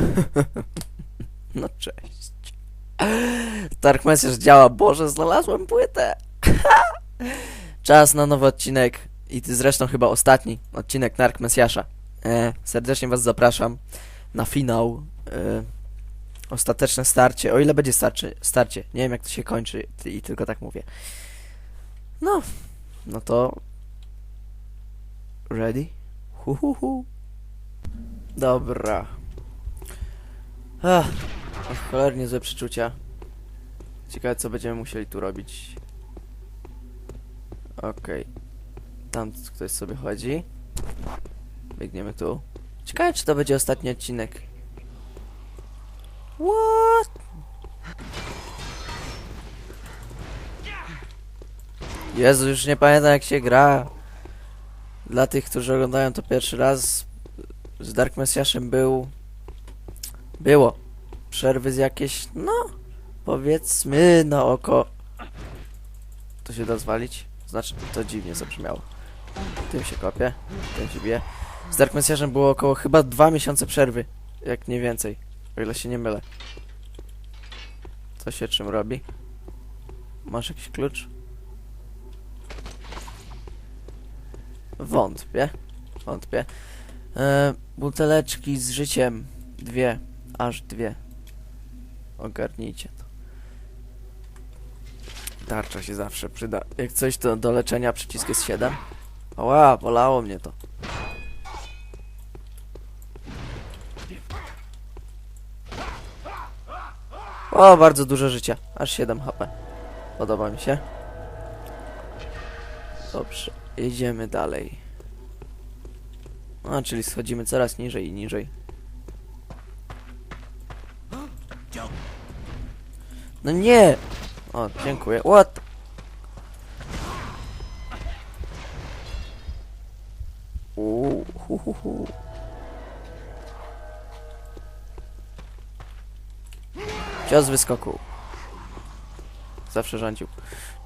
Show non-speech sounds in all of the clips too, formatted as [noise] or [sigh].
[laughs] No cześć. Dark Message działa. Boże, znalazłem płytę. [laughs] Czas na nowy odcinek. I zresztą chyba ostatni odcinek Dark Messiasza. E, serdecznie was zapraszam na finał. E, ostateczne starcie. O ile będzie starcie, starcie. Nie wiem jak to się kończy i tylko tak mówię. No, no to... Ready? Hu, hu, hu. Dobra. Ach, cholernie złe przeczucia. Ciekawe co będziemy musieli tu robić. Okej. Tam ktoś sobie chodzi. Biegniemy tu. Ciekawe czy to będzie ostatni odcinek. What? Jezu, już nie pamiętam jak się gra. Dla tych, którzy oglądają to pierwszy raz, z Dark Messiaszem był... Było. Przerwy z jakieś, no, powiedzmy na oko. To się da zwalić? Znaczy, to dziwnie zabrzmiało. Tym się kopie, tym się bije. Z Dark Messiaszem było około chyba dwa miesiące przerwy, jak nie więcej, o ile się nie mylę. Co się czym robi? Masz jakiś klucz? Wątpię. Wątpię. E, buteleczki z życiem. Dwie. Aż dwie. Ogarnijcie to. Tarcza się zawsze przyda. Jak coś to do leczenia przycisk jest 7. Ła, bolało mnie to. O, bardzo dużo życia. Aż 7 HP. Podoba mi się. Dobrze, jedziemy dalej. A, czyli schodzimy coraz niżej i niżej. No nie! O, dziękuję. What? Uuu, hu, hu. Cios wyskoku. Zawsze rządził.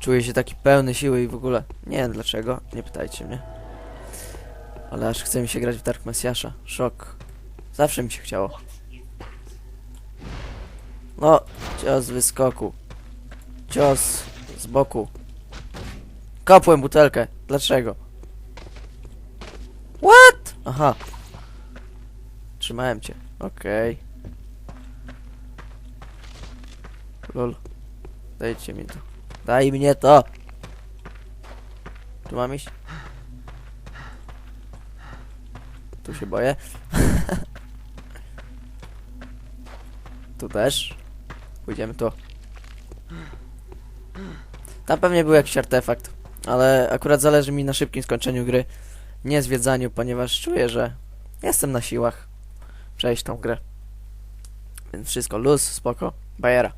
Czuję się taki pełny siły i w ogóle. Nie wiem dlaczego, nie pytajcie mnie. Ale aż chce mi się grać w Dark Messiasza. Szok. Zawsze mi się chciało. No, cios z wyskoku. Cios z boku. Kopłem butelkę. Dlaczego? What? Aha. Trzymałem cię. Okej. Lol. Dajcie mi to. Daj mnie to! Tu mam iść? Tu się boję. [laughs] tu też. Pójdziemy tu. Tam pewnie był jakiś artefakt. Ale akurat zależy mi na szybkim skończeniu gry. Nie zwiedzaniu, ponieważ czuję, że jestem na siłach przejść tą grę. Więc wszystko luz, spoko, bajera.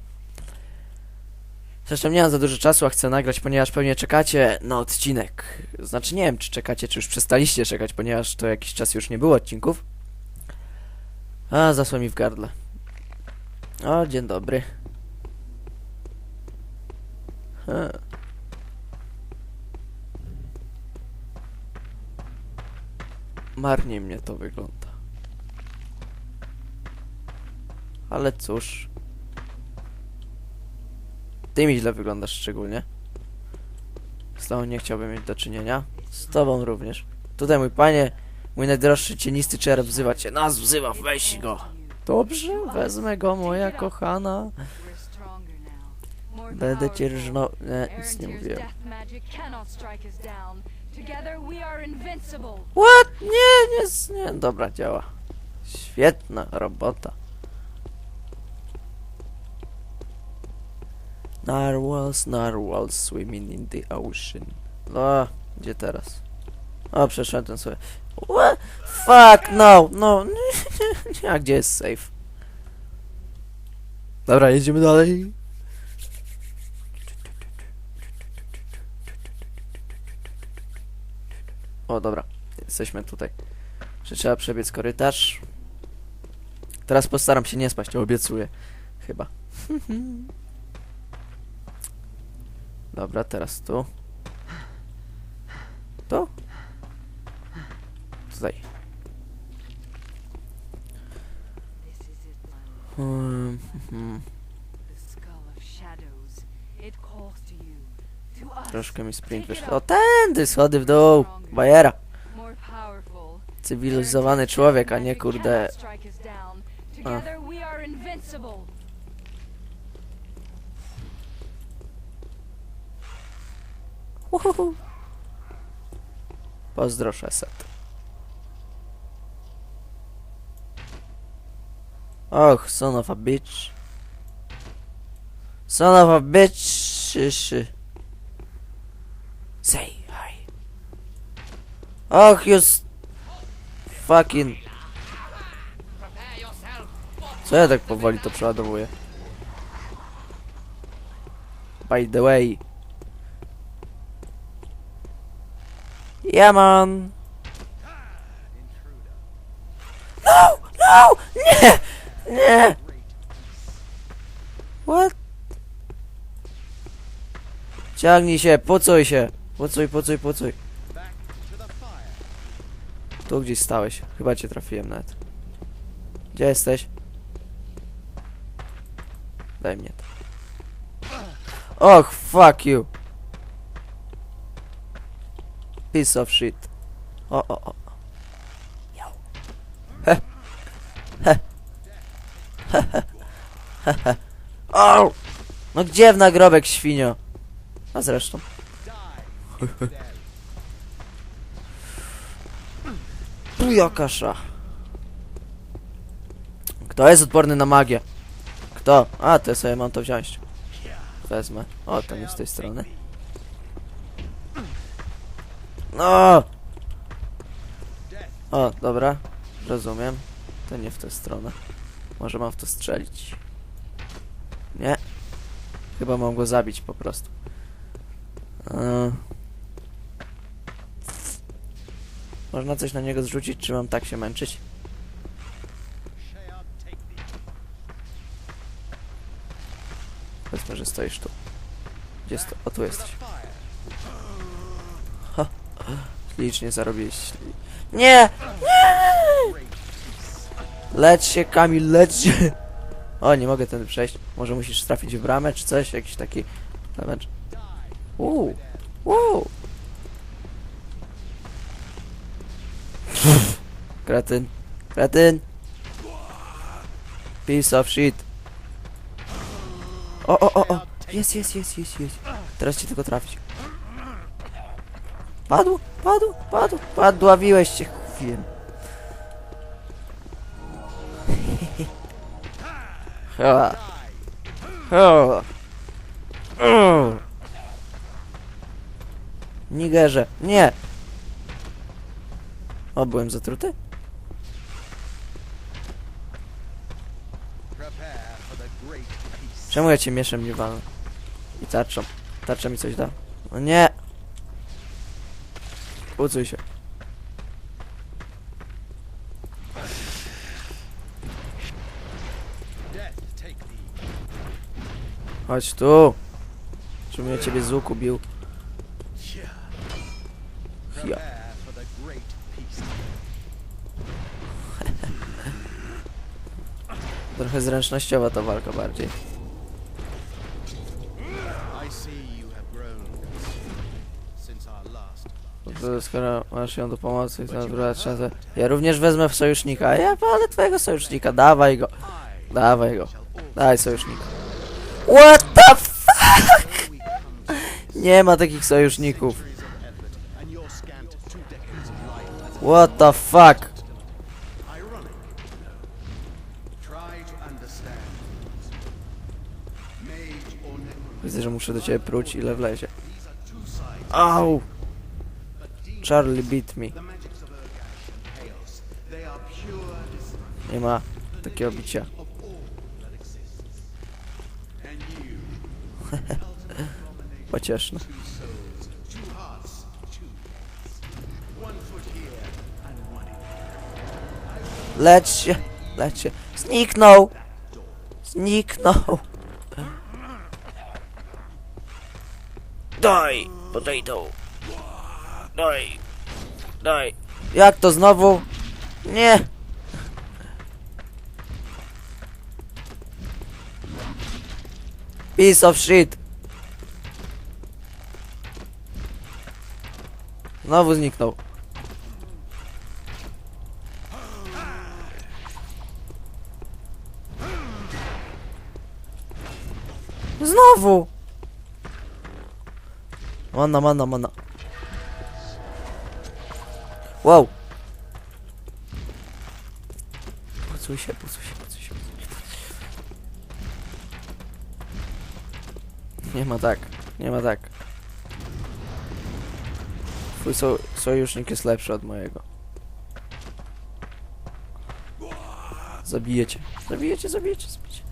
Zresztą nie mam za dużo czasu, a chcę nagrać, ponieważ pewnie czekacie na odcinek. Znaczy nie wiem, czy czekacie, czy już przestaliście czekać, ponieważ to jakiś czas już nie było odcinków. A, zasło mi w gardle. O, dzień dobry. Ha. Marnie mnie to wygląda. Ale cóż. Ty mi źle wyglądasz szczególnie. Z tobą nie chciałbym mieć do czynienia. Z tobą również. Tutaj mój panie, mój najdroższy cienisty czerep wzywa cię. Nas wzywa, weź go. Dobrze, wezmę go, moja kochana. Będę cię rżnął... Nie, nic nie mówiłem. What? Nie, nie, nie. Dobra, działa. Świetna robota. Narwhals, narwhals swimming in the ocean. No, gdzie teraz? O, przeszedłem sobie. What? Fuck, no, no. [laughs] A gdzie jest safe? Dobra, jedziemy dalej. O, dobra. Jesteśmy tutaj. Że trzeba przebiec korytarz. Teraz postaram się nie spać, to obiecuję. Chyba. [laughs] Dobra, teraz tu. Tu? Tutaj. Troszkę mi sprint wyszło. O, tędy, schody w dół. Bajera. Cywilizowany człowiek, a nie kurde... invincible. Uhuhu. Pozdro, Szeset. Och, son of a bitch. Son of a bitch. Och, s- fucking... Co ja tak powoli to przeładowuję? By the way... Yeah, man. No! No! Nie! Nie! What? Ciągnij się, pocuj się. Pocuj, pocuj, pocuj. Tu gdzieś stałeś. Chyba cię trafiłem nawet. Gdzie jesteś? Daj mnie to. Och, fuck you. Piece of shit. O, o, o. Yo. He. He. He, he. He, he. No gdzie w nagrobek, świnio? A zresztą. [laughs] [laughs] Puja kasza. Kto jest odporny na magię? Kto? A, ja sobie mam to wziąć. Wezmę. O, to nie z tej strony. No! O, dobra. Rozumiem. To nie w tę stronę. Może mam w to strzelić. Nie. Chyba mam go zabić po prostu. Eee. Można coś na niego zrzucić, czy mam tak się męczyć? Powiedzmy, że stoisz tu. Gdzie sto... O, tu jesteś. Ha. Licznie zarobiłeś. Nie! Nie! Leć się, Kamil, leć się! O, nie mogę tędy przejść. Może musisz trafić w bramę, czy coś? Jakiś taki... Damage. Uuu! Uuu! Kretyn. Kretyn! Piece of shit. O, o, o, o! Jest, jest, jest, jest, jest. Teraz cię tylko trafić. Padł, padł, padł, padławiłeś się, wiem. Mm. Nigerze, nie! O, byłem zatruty? Czemu ja cię mieszam nie walę? I tarczą. Tarcza mi coś da. No nie! Ucuj się. Chodź tu! Czemu ja ciebie z łuku bił? Ja. [laughs] Trochę zręcznościowa ta walka bardziej. Skoro masz ją do pomocy, to druga szansę. Ja również wezmę w sojusznika. Ja palę twojego sojusznika. Dawaj go. Dawaj go. Daj sojusznika. What the fuck? Nie ma takich sojuszników. What the fuck? Widzę, że muszę do ciebie pruć ile wlezie. Au! Charlie beat me. Nie ma takiego bicia. [laughs] Pocieszne. in Leć się, leć się. Zniknął! Zniknął! Daj, potato. Daj, daj. Jak to znowu? Nie! Piece of shit! Znowu zniknął. Znowu! Manna, manna, manna. Wow! Pucuj się, pucuj się, pucuj się. Nie ma tak, nie ma tak. Twój so sojusznik jest lepszy od mojego. Zabijecie, zabijecie, zabijecie, zabijecie.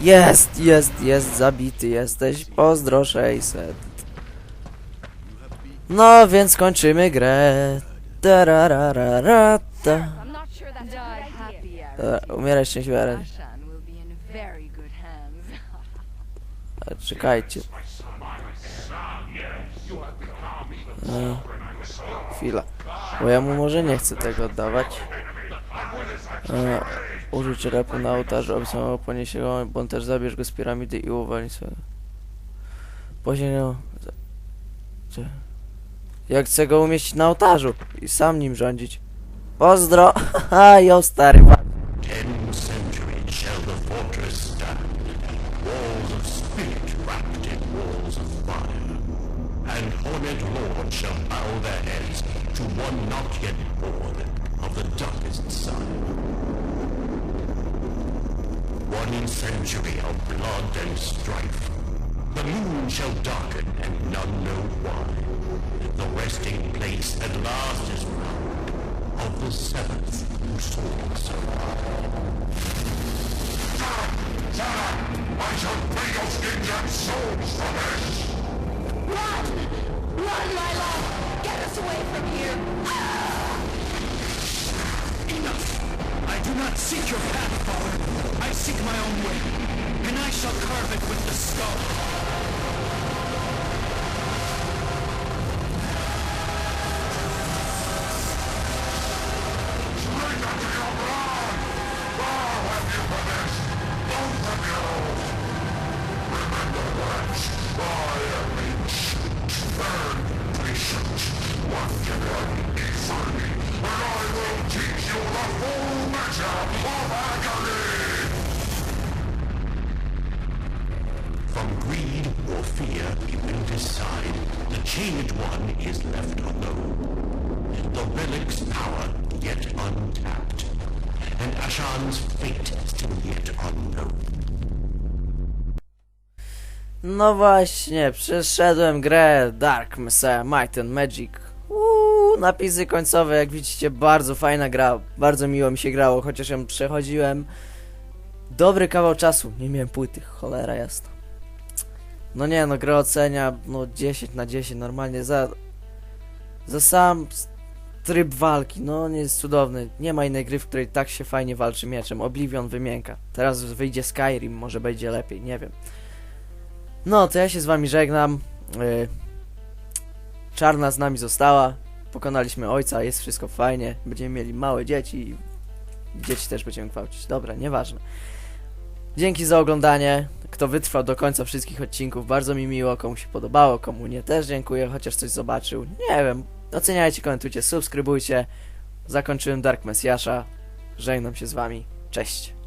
Jest, jest, jest zabity jesteś. Pozdro 600. No, więc kończymy grę. Tararararata. I'm not sure that's Die a good happy, idea. Dobra, Umieraj szczęśliwa. Ale Czekajcie. E, chwila. Bo ja mu może nie chcę tego oddawać. E, użyć repu na ołtarzu, aby samego poniesie go, bądź też zabierz go z piramidy i uwolnij sobie. Później no... za- Cze- Ja chcę go umieścić na ołtarzu i sam nim rządzić. Pozdro! [laughs] Haha, jo stary. side. One century of blood and strife. The moon shall darken and none know why. The resting place at last is found. Of the seventh who soared so high. I do not seek your path, Father. I seek my own way, and I shall carve it with the skull. From greed or fear, he will decide. The changed one is left alone. The relic's power yet untapped. And Ashan's fate still yet unknown. No właśnie, przeszedłem grę Dark Messiah Might and Magic. Napisy końcowe, jak widzicie, bardzo fajna gra. Bardzo miło mi się grało, chociaż ją przechodziłem. Dobry kawał czasu, nie miałem płyty, cholera jasna. No nie, no grę ocenia, no 10 na 10, normalnie za... Za sam tryb walki, no nie jest cudowny. Nie ma innej gry, w której tak się fajnie walczy mieczem. Oblivion wymienka. Teraz wyjdzie Skyrim, może będzie lepiej, nie wiem. No, to ja się z wami żegnam. Yy, Czarna z nami została. Pokonaliśmy ojca, jest wszystko fajnie. Będziemy mieli małe dzieci. i Dzieci też będziemy gwałcić. Dobra, nieważne. Dzięki za oglądanie. Kto wytrwał do końca wszystkich odcinków, bardzo mi miło. Komu się podobało, komu nie, też dziękuję, chociaż coś zobaczył. Nie wiem. Oceniajcie, komentujcie, subskrybujcie. Zakończyłem Dark Messiasza. Żegnam się z wami. Cześć.